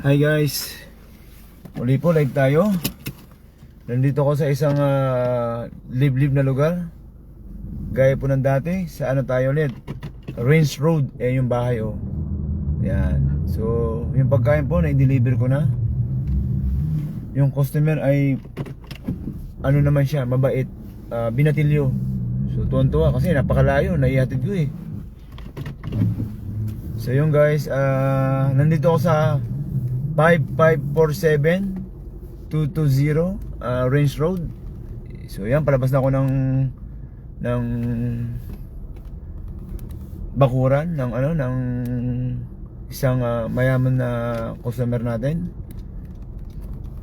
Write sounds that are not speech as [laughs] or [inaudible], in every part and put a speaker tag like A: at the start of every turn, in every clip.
A: Hi guys. Muli po live tayo. Nandito ko sa isang ah, liblib na lugar. Gaya po ng dati Sa ano tayo ulit? Range Road. Eh yung bahay oh. Yan So yung pagkain po na-deliver ko na Yung customer ay Ano naman siya Mabait. Ah, Binatilyo. So tuwan-tuwa kasi napakalayo Naihatid ko eh. So yun guys, ah nandito ako sa 5547 220 ah, Range Road. So yan, palabas na ako ng ng bakuran ng ano ng isang ah, mayaman na customer natin.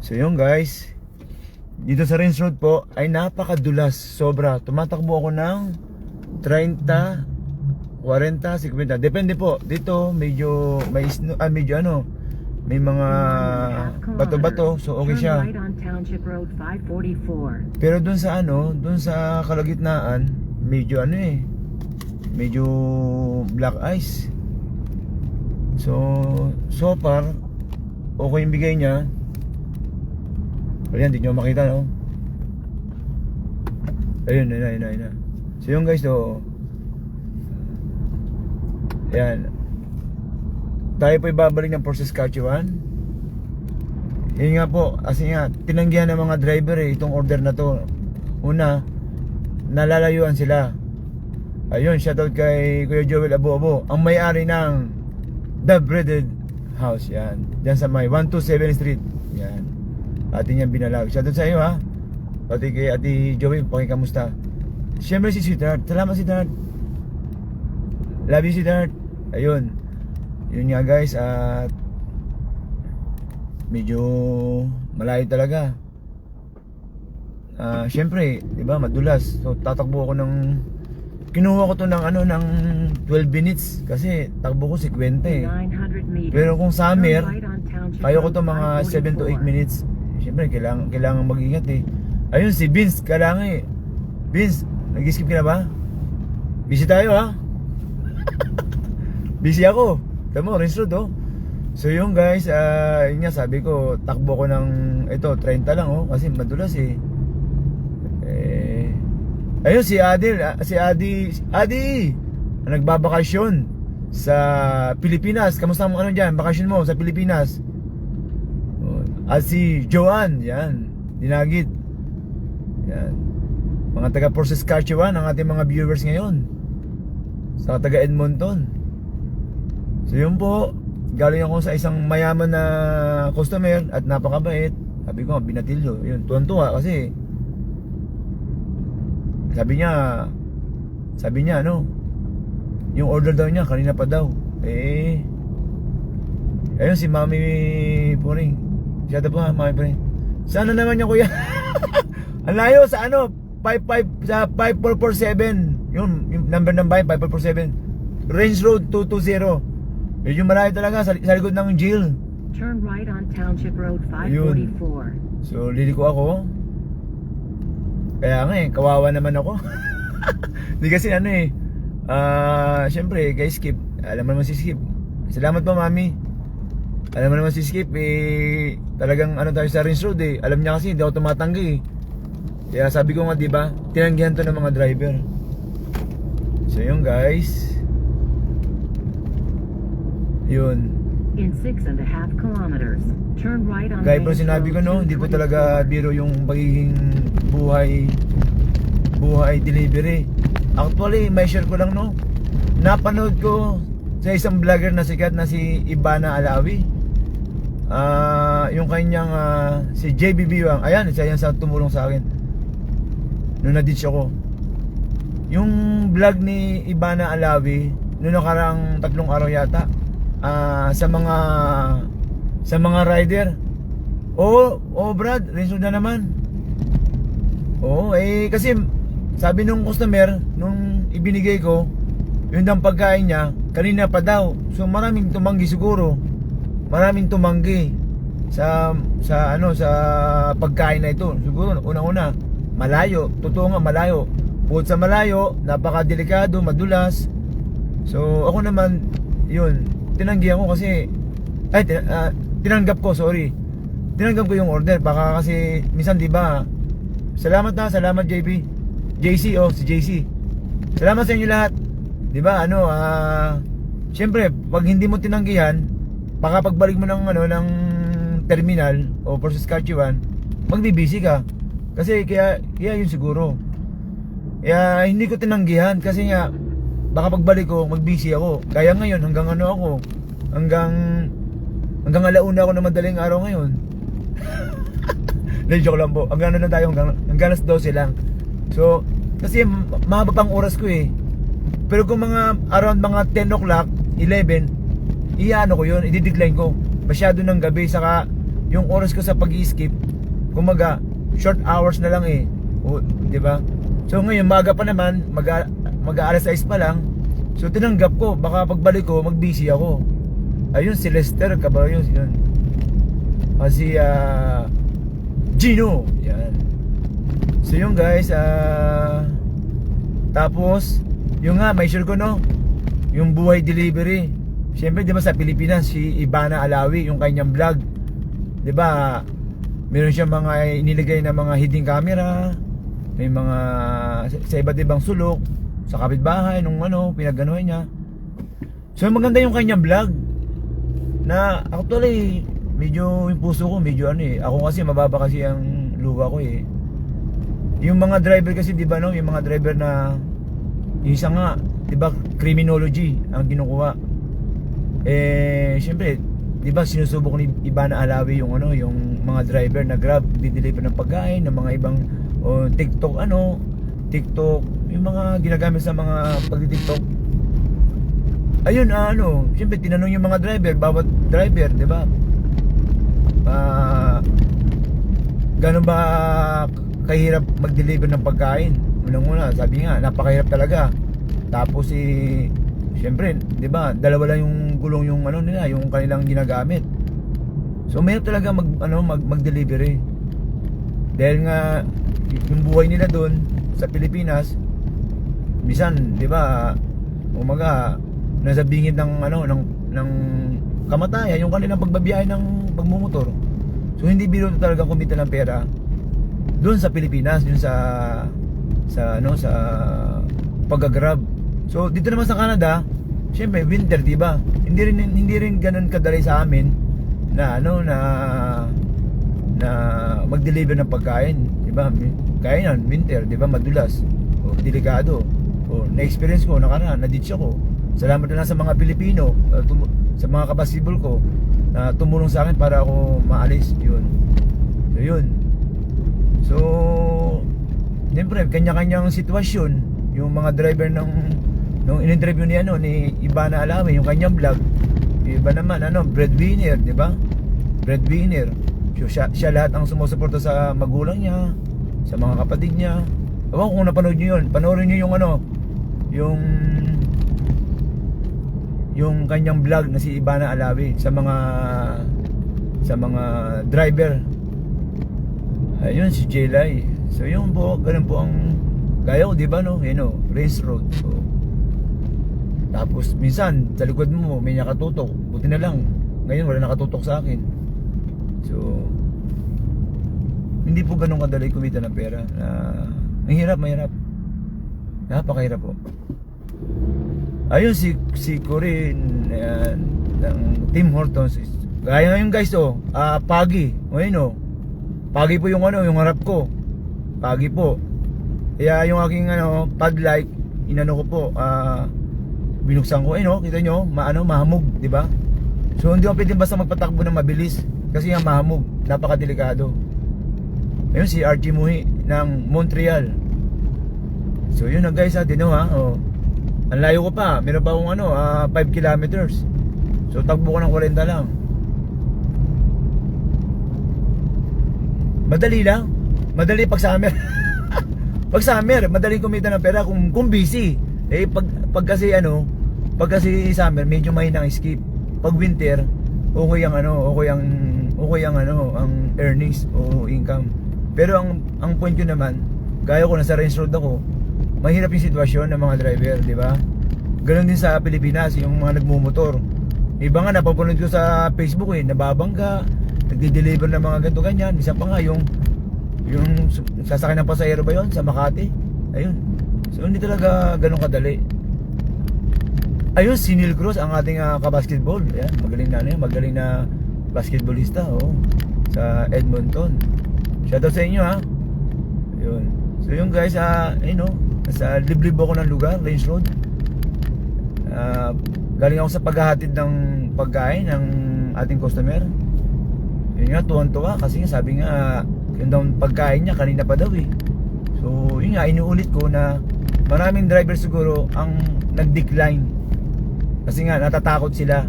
A: So yun guys, dito sa Range Road po ay napakadulas, sobra. Tumatakbo ako ng 30 40, 50. Depende po. Dito medyo may snow, ah, medyo ano, may mga bato-bato. So okay siya.
B: Turn right on Township Road 544.
A: Pero dun sa ano, dun sa kalagitnaan, medyo ano eh, medyo black ice. So, so far, okay yung bigay niya. Ayan, hindi nyo makita, no? Ayun, ayun, ayun, ayun. So yun guys, so, Ayan. Tayo po ibabalik ng Port Saskatchewan. Yun nga po, kasi nga, tinanggihan ng mga driver eh, itong order na to. Una, nalalayuan sila. Ayun, shoutout kay Kuya Joel Abo Abo, ang may-ari ng The Breaded House, yan. Diyan sa may 127 Street, yan. Atin yan binalag. Shoutout sa iyo ha. Pati kay Ate Joey, pakikamusta. Siyempre si Sweetheart, salamat Sweetheart. Love you Sweetheart. Ayun. Yun nga guys, at medyo malayo talaga. Ah, syempre, 'di ba, madulas. So tatakbo ako ng kinuha ko to ng ano ng 12 minutes kasi takbo ko 50.
B: 900 meters.
A: Pero kung summer, kaya ko to mga 7 to 8
B: 544.
A: minutes. Syempre, kailangan kailangan mag-ingat eh. Ayun si Vince, kailangan eh. Vince, nag-skip ka na ba? Busy tayo ha. [laughs] Busy ako. Tama mo, rinse road oh. So yung guys, ah yun nga sabi ko, takbo ko ng ito 30 lang oh kasi madulas eh. Eh Ayun si Adil, ah, si Adi, Adi nagbabakasyon sa Pilipinas. Kamusta mo ano diyan? Bakasyon mo sa Pilipinas? Oh, At si Joanne, yan, dinagit. Yan. Mga taga Port Saskatchewan ang ating mga viewers ngayon. Sa taga Edmonton. So yun po, galing ako sa isang mayaman na customer at napakabait. Sabi ko, binatilyo. Yun, tuwan-tuwa kasi sabi niya, sabi niya ano, yung order daw niya kanina pa daw. Eh, ayun si Mami Puring. Siya daw po, Mami Puring. Sana naman niya kuya. [laughs] Ang layo sa ano, 55 sa 5447. Yun, yung number ng bahay 5447. Range Road 220. Medyo malayo talaga sa, sa likod ng jail.
B: Turn right on Township Road
A: Ayun.
B: 544.
A: So, liliko ako. Kaya nga eh, kawawa naman ako. [laughs] Hindi kasi ano eh, ah, syempre, kay Skip, alam mo naman si Skip. Salamat po, Mami. Alam mo naman si Skip, eh, talagang ano tayo sa Rinse Road eh. Alam niya kasi, hindi ako tumatanggi eh. Kaya sabi ko nga, di ba, tinanggihan to ng mga driver. So, yun guys. Yun.
B: In six and a half kilometers, turn right on
A: Gaya
B: Main
A: sinabi ko no, hindi
B: 224.
A: talaga biro yung pagiging buhay buhay delivery. Actually, may share ko lang no. Napanood ko sa isang vlogger na sikat na si Ibana Alawi. Ah, yung kanyang ah, si JBB Wang. Ayan, isa yan sa tumulong sa akin. Nung na-ditch ako. Yung vlog ni Ibana Alawi, noong nakarang tatlong araw yata, ah, sa mga sa mga rider. Oo, oh, Brad, rinso na naman. Oo, eh kasi sabi nung customer nung ibinigay ko, yun ang pagkain niya, kanina pa daw. So maraming tumanggi siguro. Maraming tumanggi sa sa ano sa pagkain na ito. Siguro una-una malayo, totoo nga malayo. Bukod sa malayo, napakadelikado, madulas. So ako naman, yun, tinanggihan ko kasi ay tin- ah, tinanggap ko, sorry. Tinanggap ko yung order. Baka kasi, minsan di ba, salamat na, salamat JB. JC, oh, si JC. Salamat sa inyo lahat. Di ba, ano, ah, syempre, pag hindi mo tinanggihan, baka pagbalik mo ng, ano, ng terminal o for Saskatchewan, magbibisi ka. Kasi kaya, kaya yun siguro. Kaya hindi ko tinanggihan kasi nga baka pagbalik ko magbisi ako. Kaya ngayon hanggang ano ako, hanggang hanggang alauna ako na madaling araw ngayon. [laughs] Hindi, joke lang po. Hanggang ano lang tayo, hanggang, hanggang alas 12 lang. So, kasi ma- mahaba pang oras ko eh. Pero kung mga around mga 10 o'clock, 11, iyaano ko yun, i-decline ko. Masyado ng gabi, saka yung oras ko sa pag-skip, kumaga, short hours na lang eh. O, di ba? So ngayon, maga pa naman, mag, mag alas 6 pa lang. So tinanggap ko, baka pagbalik ko, mag-busy ako. Ayun, si Lester Caballos, yun. Ah, Gino, yan. So yun guys, ah, tapos, yung nga, may sure ko no, yung buhay delivery. Siyempre, di ba sa Pilipinas, si Ibana Alawi, yung kanyang vlog. Di ba, meron siyang mga inilagay na mga hidden camera, may mga sa iba't ibang sulok, sa kapitbahay, nung ano, pinaganoy niya. So maganda yung kanyang vlog. Na actually, medyo yung puso ko, medyo ano eh. Ako kasi mababa kasi ang luha ko eh. Yung mga driver kasi, di ba no, yung mga driver na yung isa nga, di ba, criminology ang kinukuha. Eh, syempre, di ba sinusubok ni Ibana Alawi yung ano, yung mga driver na Grab, dideliver ng pagkain, ng mga ibang o TikTok ano, TikTok, yung mga ginagamit sa mga pagti-TikTok. Ayun, ah, ano, syempre tinanong yung mga driver, bawat driver, di ba? Ah, ganun ba kahirap mag-deliver ng pagkain? Unang-una, sabi nga, napakahirap talaga. Tapos si Siyempre, 'di ba? Dalawa lang yung gulong yung ano nila, yung kanilang ginagamit. So mahirap talaga mag ano mag mag-delivery. Dahil nga yung buhay nila doon sa Pilipinas, bisan, 'di ba? Umaga nasa bingid ng ano ng ng kamatayan yung kanilang pagbabiyahe ng pagmumotor. So hindi biro talaga kumita ng pera doon sa Pilipinas, yun sa sa ano sa pag-grab. So dito naman sa Canada, syempre winter, 'di ba? Hindi rin hindi rin ganoon kadali sa amin na ano na na mag-deliver ng pagkain, 'di ba? Kaya yan, winter, 'di ba? Madulas. O delikado. O na-experience ko nakaraan, na-ditch ako. Salamat na lang sa mga Pilipino, uh, sa mga kabasibol ko na tumulong sa akin para ako maalis 'yun. So 'yun. So, siyempre, kanya-kanyang sitwasyon. Yung mga driver ng nung in-interview ni ano ni Ibana Alawi, yung kanyang vlog. Iba naman ano, breadwinner, 'di ba? Breadwinner. Siya, siya lahat ang sumusuporta sa magulang niya, sa mga kapatid niya. Ewan kung napanood niyo 'yun. Panoorin niyo yung ano, yung yung kanyang vlog na si Ibana Alawi sa mga sa mga driver. Ayun si Jelay. So yun po ganun po ang gaya ko di ba no? Yun o race road. So, tapos minsan sa likod mo may nakatutok. Buti na lang. Ngayon wala nakatutok sa akin. So hindi po ganun kadali kumita ng pera na mahirap mahirap napakahirap po ayun si si Corinne ayan, ng Tim Hortons gaya ngayon guys oh ah, pagi yun oh Pagi po yung ano, yung harap ko. Pagi po. Kaya yung aking ano, pad light, inano ko po, ah binuksan ko. Eh no, kita nyo, maano, mahamog, di ba? So hindi ko pwedeng basta magpatakbo ng mabilis kasi nga mahamog, napakadelikado. Ayun si Archie Muhi ng Montreal. So yun na guys, ha, tino ha. Oh. Ang layo ko pa, meron pa akong ano, ah, 5 kilometers. So takbo ko ng 40 lang. Madali lang. Madali pag summer. [laughs] pag summer, madaling kumita ng pera kung kung busy. Eh pag pag kasi ano, pag kasi summer medyo mahina ang skip. Pag winter, okay ang ano, okay ang okay ang ano, ang earnings o income. Pero ang ang point ko naman, gaya ko nasa range road ako, mahirap yung sitwasyon ng mga driver, di ba? Ganon din sa Pilipinas, yung mga nagmumotor. Iba nga napapanood ko sa Facebook eh, nababangga, nagde-deliver ng mga ganito ganyan. Isa pa nga yung yung sasakyan ng pasahero ba yon sa Makati? Ayun. So hindi talaga ganun kadali. Ayun, si Neil Cruz ang ating uh, kabasketball. Ayan, magaling na ano yan, magaling na basketballista, oh, sa Edmonton. Shoutout sa inyo ha. Ayun. So yung guys, ah, uh, you know, nasa liblib ako ng lugar, Range Road. Ah, galing ako sa paghahatid ng pagkain ng ating customer. Yun nga, tuwan-tuwa kasi nga sabi nga, yung daw pagkain niya kanina pa daw eh. So, yun nga, inuulit ko na maraming driver siguro ang nag-decline. Kasi nga, natatakot sila.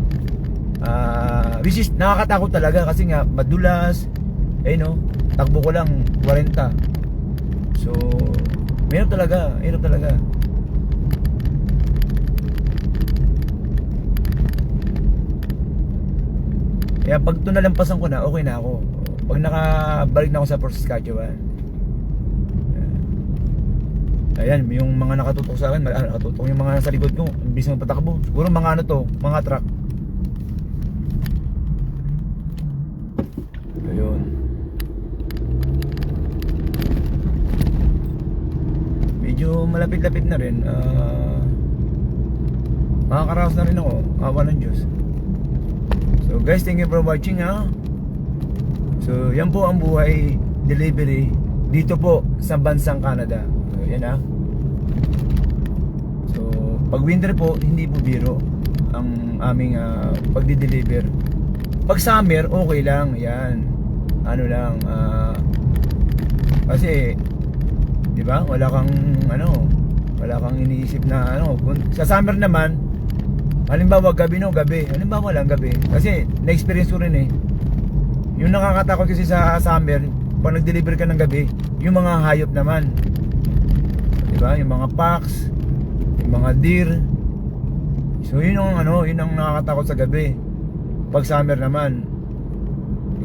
A: Ah, which is, nakakatakot talaga kasi nga, madulas, eh no, takbo ko lang 40. So, mahirap talaga, mahirap talaga. Kaya pag ito nalampasan ko na, okay na ako. Pag nakabalik na ako sa Port Saskatchewan. Ayan, yung mga nakatutok sa akin, nakatutok yung mga nasa likod ko, ng patakbo. Siguro mga ano to, mga truck. Ayun. Medyo malapit-lapit na rin. Ah, makakaraos na rin ako. Awa ng Diyos. So guys, thank you for watching ha. So yan po ang buhay delivery dito po sa bansang Canada. So yan ha. So pag winter po, hindi po biro ang aming uh, pagdi-deliver. Pag summer, okay lang. Yan. Ano lang, ah, kasi, di ba? Wala kang, ano, wala kang iniisip na, ano, kung, sa summer naman, Halimbawa gabi no, gabi. Halimbawa lang gabi. Kasi na-experience ko rin eh. Yung nakakatakot kasi sa summer, pag nag-deliver ka ng gabi, yung mga hayop naman. Di ba? Yung mga packs, yung mga deer. So yun ang ano, yun ang nakakatakot sa gabi. Pag summer naman.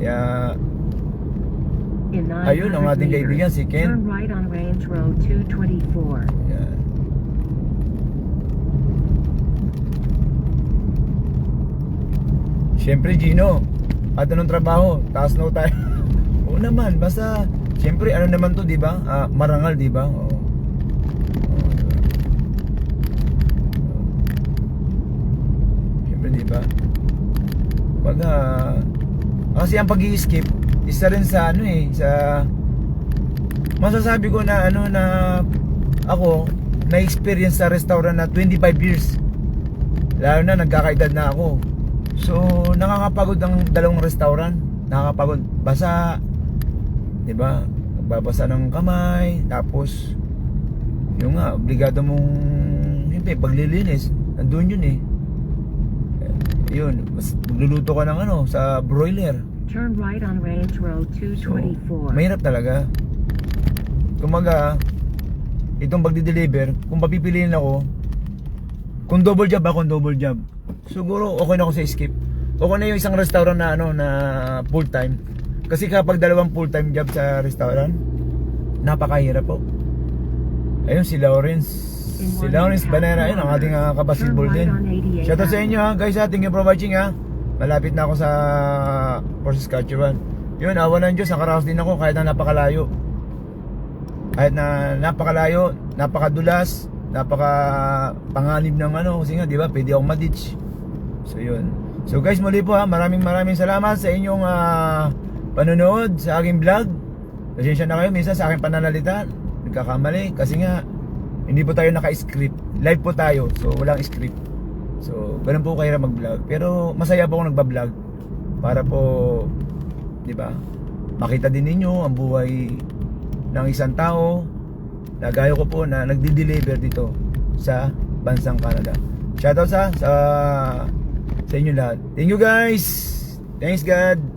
A: Kaya
B: In 900
A: Ayun, ang ating kaibigan, si Ken.
B: Turn right on Range Road 224.
A: Yan. Siyempre Gino, at anong trabaho? Taas na tayo. [laughs] Oo naman, basta siyempre ano naman to, 'di ba? Ah, marangal, 'di ba? Oo. Siyempre, 'di ba? Pag ah, kasi ang pag-i-skip isa rin sa ano eh, sa masasabi ko na ano na ako na-experience sa restaurant na 25 years. Lalo na nagkakaedad na ako. So, nakakapagod ang dalawang restaurant. Nakakapagod. Basa, 'di ba? Babasa ng kamay, tapos yung nga, obligado mong hindi, paglilinis. Nandun yun. Eh, Yun, mas magluluto ka ng ano, sa broiler.
B: Turn right on Range Road
A: So,
B: 224.
A: mahirap talaga. Kumaga, itong pagdi-deliver, kung papipiliin ako, kung double job ako, double job, siguro okay na ako sa skip. Okay na yung isang restaurant na ano na full time. Kasi kapag dalawang full time job sa restaurant, napakahirap po. Ayun si Lawrence. Si Lawrence Banera, yun ang ating uh, kabasketball din. Shoutout sa inyo ha, guys ha. Thank you for watching ha. Malapit na ako sa Port Saskatchewan. Yun, awa ng Diyos, nakaraos din ako kahit na napakalayo. Kahit na napakalayo, napakadulas, napaka panganib ng ano, kasi nga, di ba, pwede akong maditch. So, yun. So, guys, muli po ha, maraming maraming salamat sa inyong ah, panonood sa aking vlog. Pasensya na kayo, minsan sa aking pananalita, nagkakamali, kasi nga, hindi po tayo naka-script. Live po tayo, so walang script. So, ganun po kahirap mag-vlog. Pero masaya po ako nagba-vlog para po, 'di ba? Makita din ninyo ang buhay ng isang tao na gaya ko po na nagdi-deliver dito sa bansang Canada. Shoutout sa sa sa inyo lahat. Thank you guys. Thanks God.